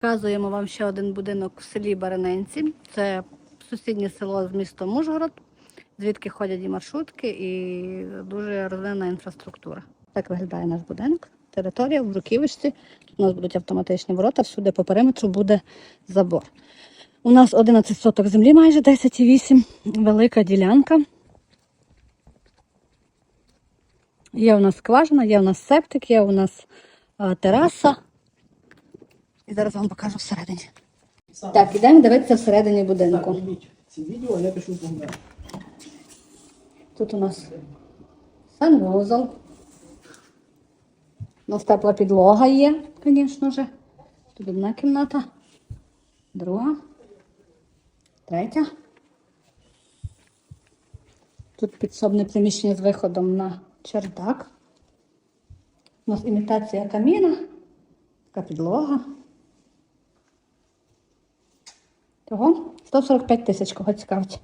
Показуємо вам ще один будинок в селі Бараненці. Це сусіднє село з містом Ужгород, звідки ходять і маршрутки, і дуже розвинена інфраструктура. Так виглядає наш будинок. Територія в Бруківочці. Тут у нас будуть автоматичні ворота, всюди по периметру буде забор. У нас 11 соток землі, майже 10,8. Велика ділянка. Є у нас скважина, є у нас септик, є у нас е, тераса. І зараз вам покажу всередині. Так, ідемо дивитися всередині будинку. Ці відео, я пишу Богдан. Тут у нас санвузол. У нас тепла підлога є, звісно ж. Тут одна кімната, друга, третя. Тут підсобне приміщення з виходом на чердак. У нас імітація каміна, така підлога. Того 145 тисяч, кого цікавить.